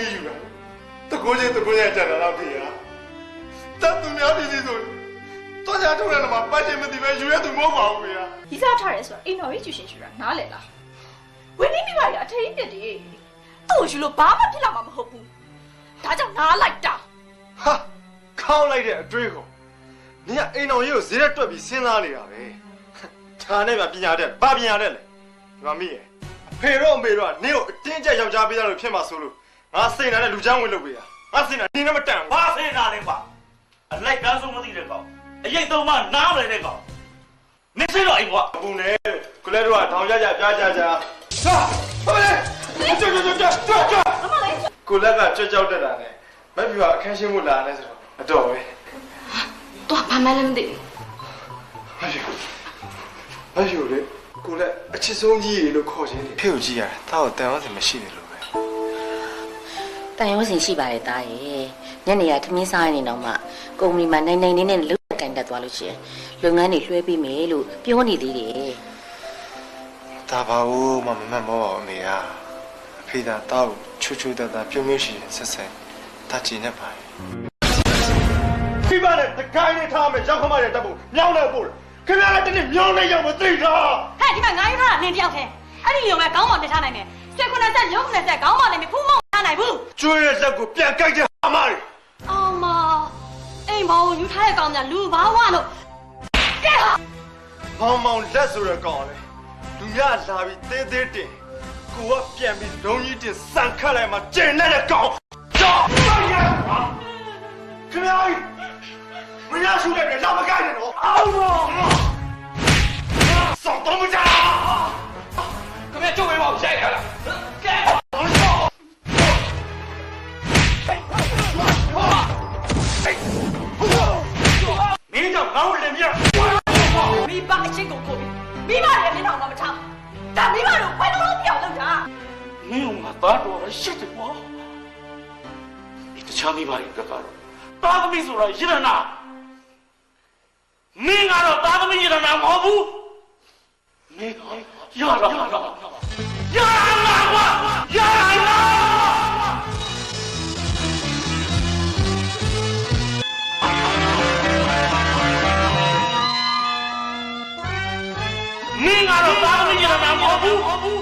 တာသမီးယူတာတကိုးချင်းတကိုးချင်းကြတာတော့ဖေဟာတတ်သူများပြည်စီဆိုတော့ကြထုတ်တယ်မှာပတ်ချင်မသိပဲယူရသူမဟုတ်ပါဘူးဖေဟာဒီစားထားရဲဆိုတော့အိမ်တော်ကြီးကျူရှင်ရှူတာနားလေလားဝင်းနေမိပါရအထင်းပြစ်တယ်သူ့ကိုယူလို့ဘာမှဖြစ်လာမှာမဟုတ်ဘူးဒါကြောင့်နားလိုက်တာဟာခေါင်းလိုက်တဲ့အတွေးကိုနင်ကအိမ်တော်ကြီးကိုဈေးရက်တွက်ပြီးစဉ်းစားနေတာပဲဒါနဲ့မှပညာတတ်ဘာပညာတတ်လဲဒီမှာမိရဲ့အဖေတော့အမေတော့နင့်ကိုအတင်းကျပ်ယောက်ျားပေးတာလို့ဖြစ်မှာဆိုလို့ ငါစိတ်နာနဲ့လူချမ်းဝင်လုပ်ပေးတာငါစိတ်နာနင်းနဲ့မတန်ဘူးဘာစင်တာလဲကွာအလိုက်ကန်းဆုံးမသိတဲ့ကောင်အရေးသုံးမှနားမလဲတဲ့ကောင်နေစတော့အိမ်ကွာဘူးနဲ့ကိုလည်းတော့ထောင်ကြကြပြားကြကြဟာဟုတ်လေကြွကြွကြွကြွကြွကြွမမလေးကိုလက်ကကြွကြောက်တက်တာနဲ့မက်ပြူကအခန်းရှင်းမှုလာနေဆိုတော့အတော်ပဲတော့ဘာမှလည်းမသိဘူးမက်ပြူမက်ပြူလေကိုလက်အချစ်ဆုံးကြီးရေလို့ခေါ်ခြင်းတယ်ဖေကိုကြည့်ရတာတောက်တန်အောင်စမရှိတယ်လို့ပဲ တန်ရုံးစင်ရှိပါတယ်တားရဲ့ညနေရထမင်းစားရနေတော့မှကုမ္ပဏီမှာနိုင်နိုင်လေးနဲ့လုတ်ကန်တက်သွားလို့ရှိရင်လုပ်ငန်းတွေလွှဲပေးမယ်လို့ပြောနေသေးတယ်ဒါပါဦးမမမှန်မောပါအမေဟာအဖေသာတောက်ချူချူတတပြုံးပြုံးရှိဆက်ဆက်ဒါကြည့်နေပါဖိပါနဲ့တကိုင်းနဲ့ထားမယ်ရောက်ခမတဲ့တပ်ဖို့မြောင်းနေပို့ခင်ဗျားလည်းတနေ့မြောင်းနေရောက်မသိတာဟဲ့ဒီမှာငါးရထားတာနင်းတယောက်ထဲအဲ့ဒီရုံပဲခေါင်းမောင်တက်ထားနိုင်မယ်ဆွေခုနဆက်ရုံခုနဆက်ခေါင်းမောင်လည်းမဖူးမောင်ထား နိုင်ဘူးကျွေးတဲ့လက်ကိုပြန်ကြိုက်တဲ့ဟာမတွေအောင်မအိမ်မောင်ကိုယူထားတဲ့ကောင်များလူဘာဝလို့ကဲဟာမောင်မောင်လက်ဆိုတဲ့ကောင်လေလူရလာပြီးသေးသေးတင်ကိုကပြန်ပြီးလုံးကြီးတင်စံခတ်လိုက်မှကျင်တဲ့ကောင်ကြောက်ရပါခင်ဗျားမရရှိတဲ့လောက်မကိုက်နဲ့တော့အောင်းတော့စောင့်တော့မကြ င်းကြောင့်ငါ့ကိုလည်းမြတ်မိဘအချင်းကိုကိုပြီးမိဘရဲ့မျက်နှာတော့မထားဒါမိဘတို့ဘယ်လိုလုပ်ပြောင်းလုပ်တာမင်းကငါသားတော်ရှစ်တယ်ကွာဒီတခြားမိဘတွေကတော့သားသမီးဆိုတာယရနာမင်းကတော့သားသမီးယရနာမဟုတ်ဘူးမင်းကရတာရတာ မ